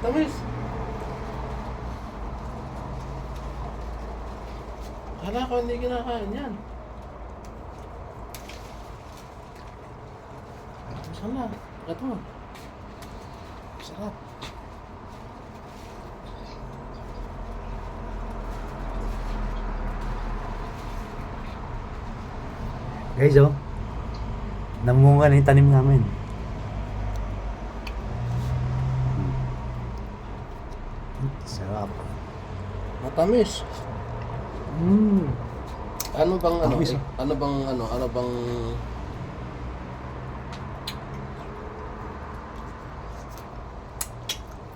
Tamis. Kala ko hindi kinakain yan. Sana. Ito. Sarap. Guys, oh. Namunga na yung tanim namin. Sarap. Matamis. Mm. Ano bang ano? Tamis, eh, ah. ano bang ano? Ano bang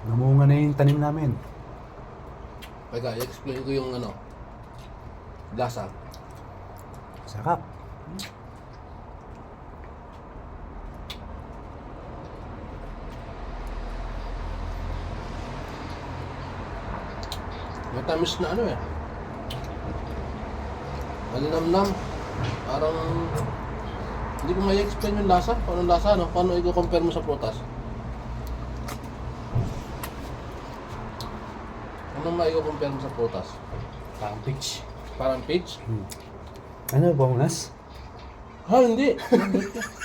Namunga na yung tanim namin. Teka, i-explain ko yung ano. Lasa. Sarap. Matamis na ano eh. Malinamnam. Parang hindi ko may explain yung lasa. Paano lasa no? Paano i-compare mo sa prutas? Ano may i-compare mo sa prutas? Parang peach. Parang peach? Hmm. Ano, bonus? Ha, hindi.